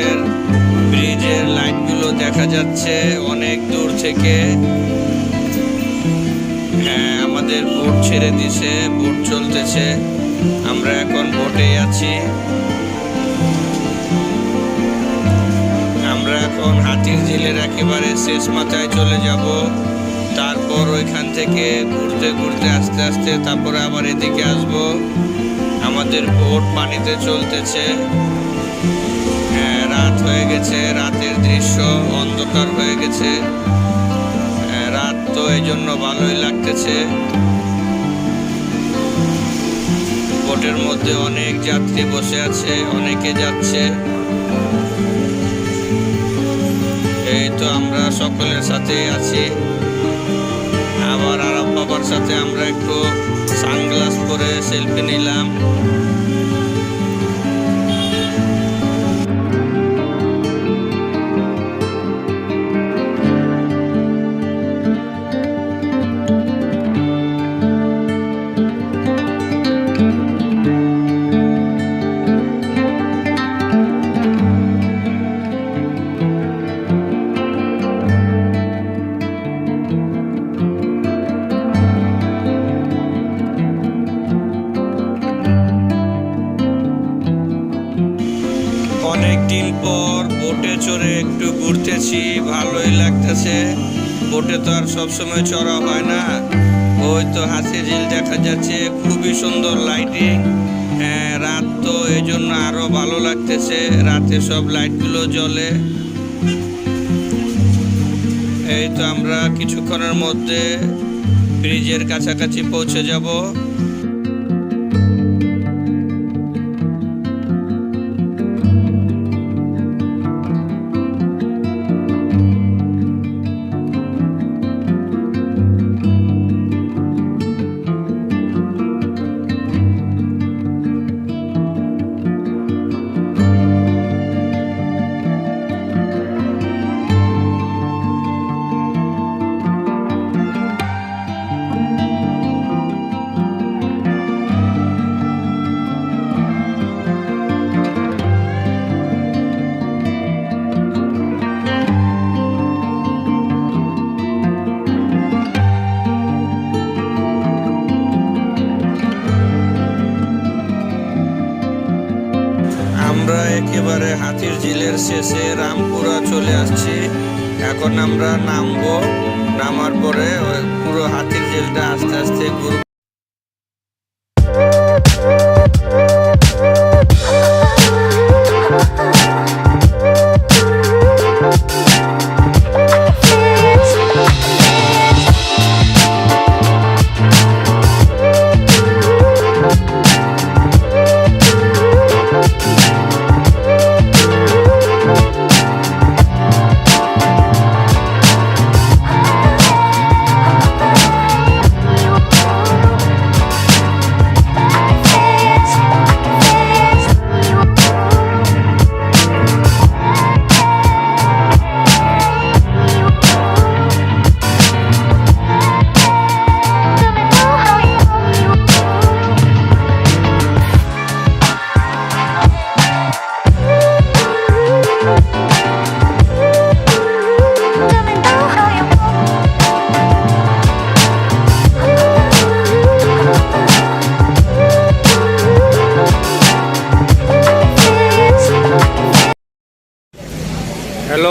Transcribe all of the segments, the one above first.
ঝিলের ব্রিজের লাইটগুলো দেখা যাচ্ছে অনেক দূর থেকে। হ্যাঁ আমাদের বোট ছেড়ে দিছে, বোট চলতেছে। আমরা এখন বোটে আছি। আমরা এখন হাতির ঝিলের একেবারে শেষ মাথায় চলে যাব। তারপর ওইখান থেকে ঘুরতে ঘুরতে আস্তে আস্তে তারপরে আবার এদিকে আসব। আমাদের বোট পানিতে চলতেছে। হ্যাঁ, গেছে রাতের দৃশ্য অন্ধকার হয়ে গেছে। হ্যাঁ, রাত তো এই জন্য ভালোই লাগতেছে। বোটের মধ্যে অনেক যাত্রী বসে আছে অনেকে যাচ্ছে। এই তো আমরা সকলের সাথেই আছি। আবার আরব বাবার সাথে আমরা একটু সানগ্লাস পরে সেলফি নিলাম। সবসময় চড়া হয় না। ওই তো হাসির ঝিল দেখা যাচ্ছে, খুবই সুন্দর লাইটিং হ্যাঁ রাত তো এই জন্য আরও ভালো লাগতেছে, রাতে সব লাইটগুলো জ্বলে। এই তো আমরা কিছুক্ষণের মধ্যে ব্রিজের কাছাকাছি পৌঁছে যাব।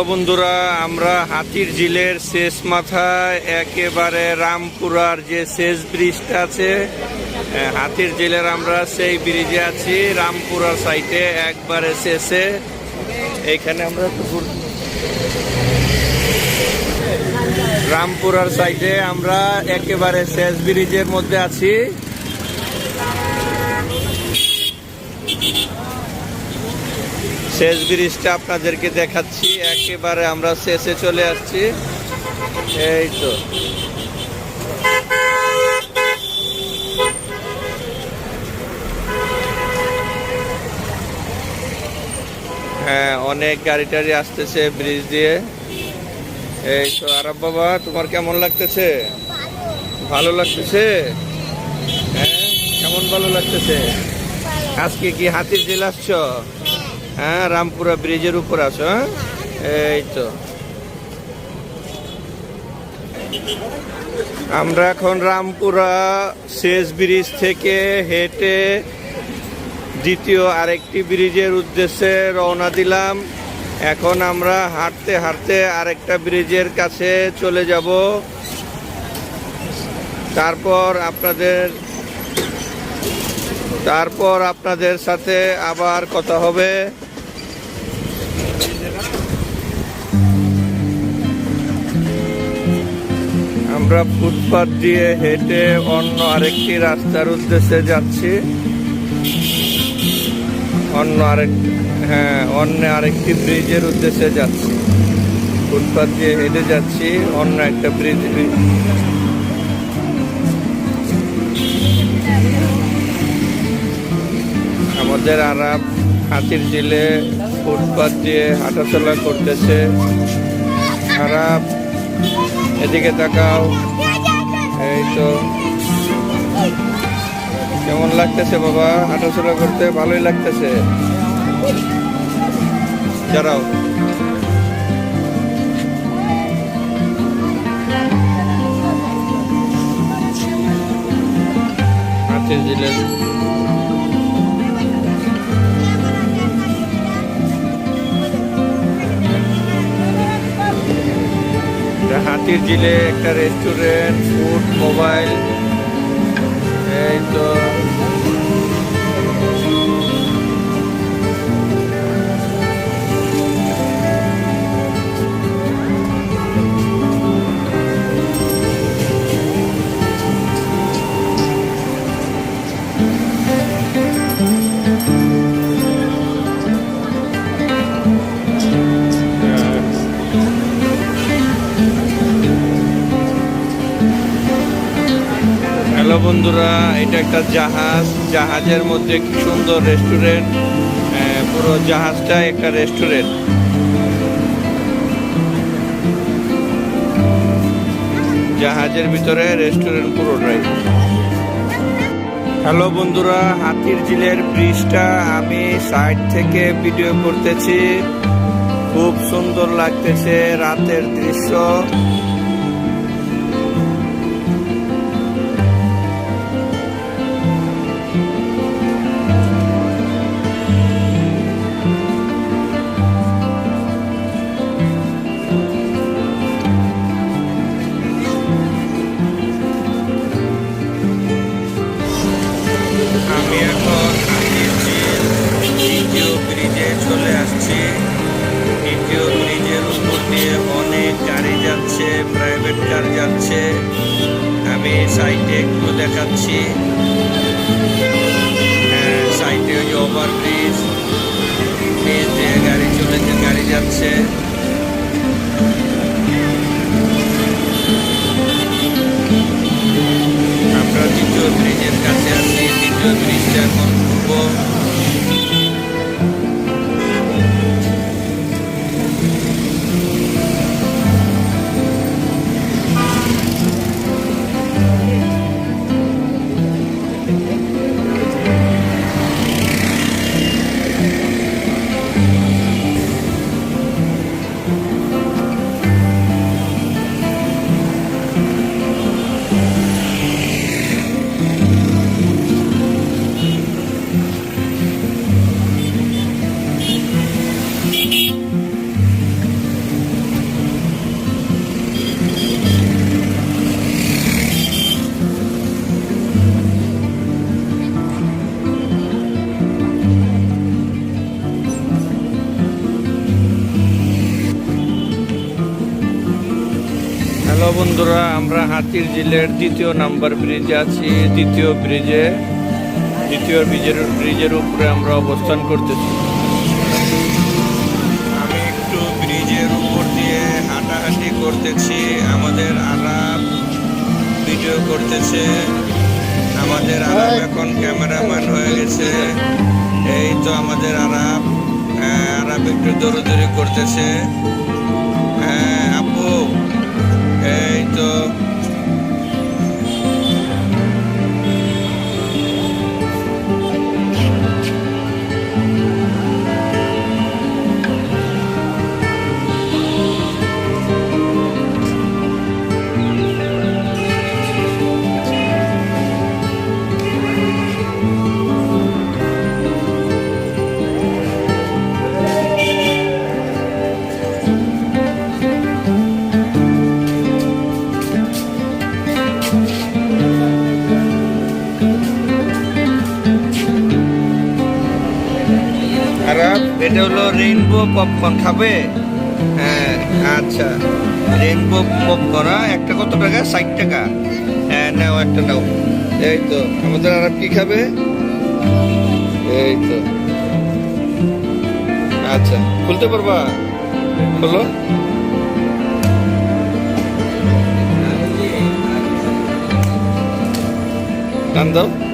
বন্ধুরা, আমরা হাতির ঝিলের শেষ মাথায় একেবারে রামপুরার যে শেষ ব্রিজটা আছে হাতির ঝিলের আমরা সেই ব্রিজে আছি, রামপুরার সাইটে একবারে শেষে। এইখানে আমরা রামপুরার সাইডে আমরা একেবারে শেষ ব্রিজের মধ্যে আছি। শেষ ব্রিজটা আপনাদেরকে দেখাচ্ছি। একেবারে আমরা শেষে চলে আসছি। এই তো। হ্যাঁ অনেক গাড়ি টাড়ি আসতেছে ব্রিজ দিয়ে। এই তো আরব বাবা, তোমার কেমন লাগতেছে? ভালো লাগতেছে? হ্যাঁ কেমন ভালো লাগতেছে? আজকে কি হাতির জেল আসছ? হ্যাঁ রামপুরা ব্রিজের উপর আছো হ্যাঁ? এই তো। আমরা এখন রামপুরা শেষ ব্রিজ থেকে হেঁটে দ্বিতীয় আরেকটি ব্রিজের উদ্দেশ্যে রওনা দিলাম। এখন আমরা হাঁটতে হাঁটতে আরেকটা ব্রিজের কাছে চলে যাব। তারপর আপনাদের তারপর আপনাদের সাথে আবার কথা হবে। আমরা ফুটপাথ দিয়ে হেঁটে অন্য আরেকটি রাস্তার উদ্দেশ্যে যাচ্ছি। অন্য আরেক হ্যাঁ অন্য আরেকটি ব্রিজের উদ্দেশ্যে যাচ্ছি। ফুটপাথ দিয়ে হেঁটে যাচ্ছি, অন্য একটা ব্রিজ আমাদের আরাম, হাতির ঝিলে ফুটপাথ দিয়ে হাঁটাচলা করতেছে। আরাম, এদিকে তাকাও। এই তো। কেমন লাগতেছে বাবা? হাঁটাচলা করতে ভালোই লাগতেছে। দাঁড়াও। হাতির ঝিলে হাতির জিলে একটা রেস্টুরেন্ট ফুড মোবাইল এই তো। বন্ধুরা, এটা একটা জাহাজ। জাহাজের মধ্যে কি সুন্দর রেস্টুরেন্ট পুরো জাহাজটা একটা রেস্টুরেন্ট জাহাজের ভিতরে রেস্টুরেন্ট পুরোটাই হ্যালো বন্ধুরা, হাতির ঝিলের ব্রিজটা আমি সাইড থেকে ভিডিও করতেছি। খুব সুন্দর লাগতেছে রাতের দৃশ্য। সাইডে ওই ওভার ব্রিজ ব্রিজ দিয়ে গাড়ি চলেছে গাড়ি যাচ্ছে। আমরা দ্বিতীয় ব্রিজের কাছে আছি, দ্বিতীয় ব্রিজটা এখন ঘুরবো বন্ধুরা, আমরা হাতির ঝিলের দ্বিতীয় নাম্বার ব্রিজে আছি, দ্বিতীয় ব্রিজে। দ্বিতীয় ব্রিজের ব্রিজের উপরে আমরা অবস্থান করতেছি। আমি একটু ব্রিজের উপর দিয়ে হাঁটাহাঁটি করতেছি। আমাদের আলাপ ভিডিও করতেছে। আমাদের আলাপ এখন ক্যামেরাম্যান হয়ে গেছে। এই তো আমাদের আলাপ আরাপ একটু দৌড়দৌড়ি করতেছে। এই রেইনবো পপকর্ন খাবে? হ্যাঁ আচ্ছা। রেইনবো পপকর্ন একটা কত টাকা? ষাট টাকা। হ্যাঁ নাও, একটা নাও। এই তো, আমাদের আরব কি খাবে? এই তো। আচ্ছা খুলতে পারবা? খোলো। টান দাও।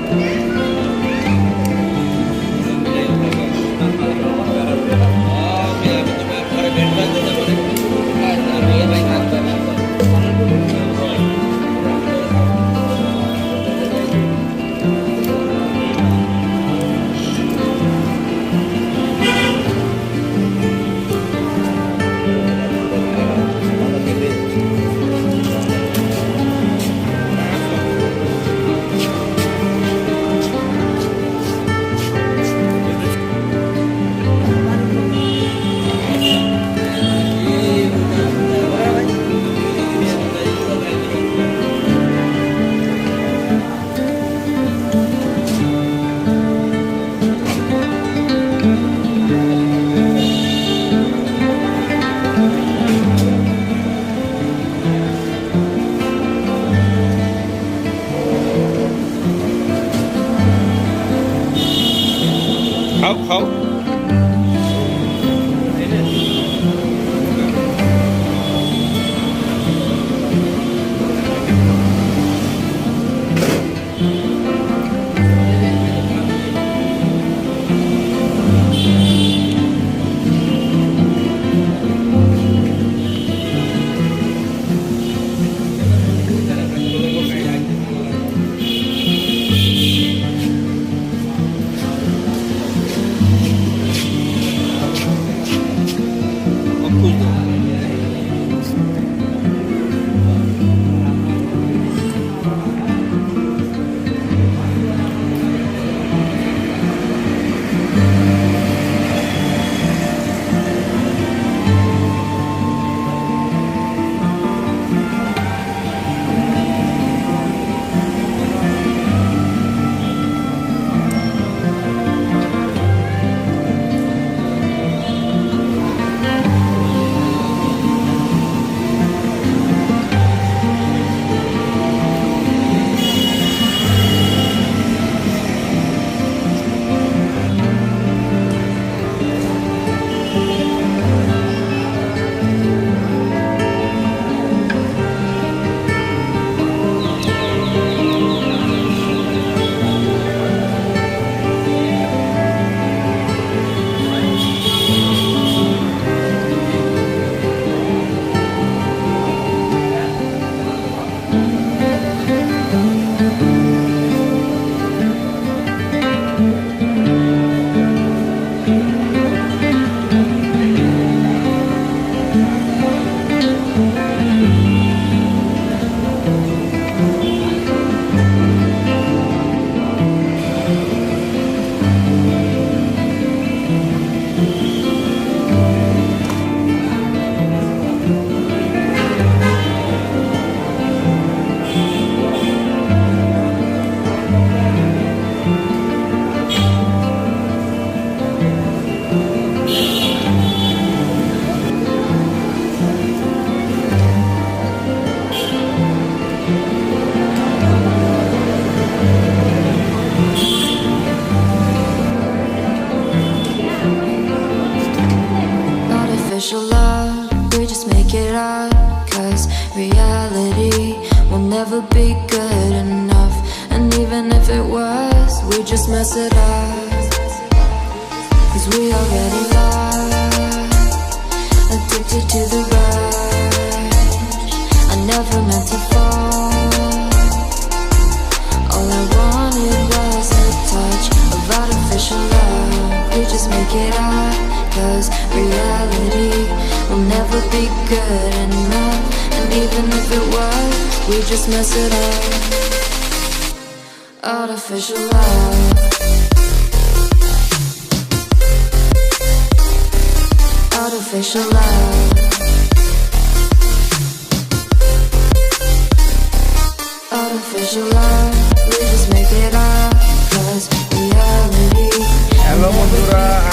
好好。Just mess it up. Cause we already lost, addicted to the rush. I never meant to fall. All I wanted was a touch of artificial love. We just make it up, cause reality will never be good enough. And even if it was, we just mess it up. Artificial love. Artificial love. Artificial love. We just make it up, cause reality.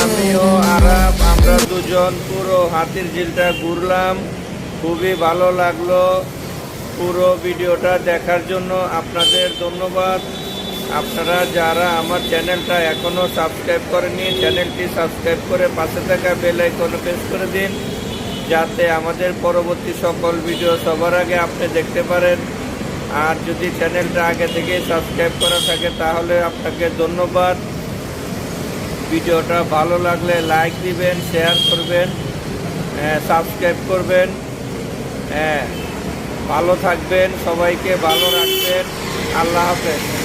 আমিও আরাম আমরা দুজন পুরো হাতির ঝিলটা ঘুরলাম খুবই ভালো লাগল পুরো ভিডিওটা দেখার জন্য আপনাদের ধন্যবাদ আপনারা যারা আমার চ্যানেলটা এখনও সাবস্ক্রাইব করেনি চ্যানেলটি সাবস্ক্রাইব করে পাশে থাকা বেল আইকনে প্রেস করে দিন, যাতে আমাদের পরবর্তী সকল ভিডিও সবার আগে আপনি দেখতে পারেন। আর যদি চ্যানেলটা আগে থেকেই সাবস্ক্রাইব করা থাকে, তাহলে আপনাকে ধন্যবাদ। ভিডিওটা ভালো লাগলে লাইক দিবেন, শেয়ার করবেন সাবস্ক্রাইব করবেন। হ্যাঁ ভালো থাকবেন, সবাইকে ভালো রাখবেন। আল্লাহ হাফেজ।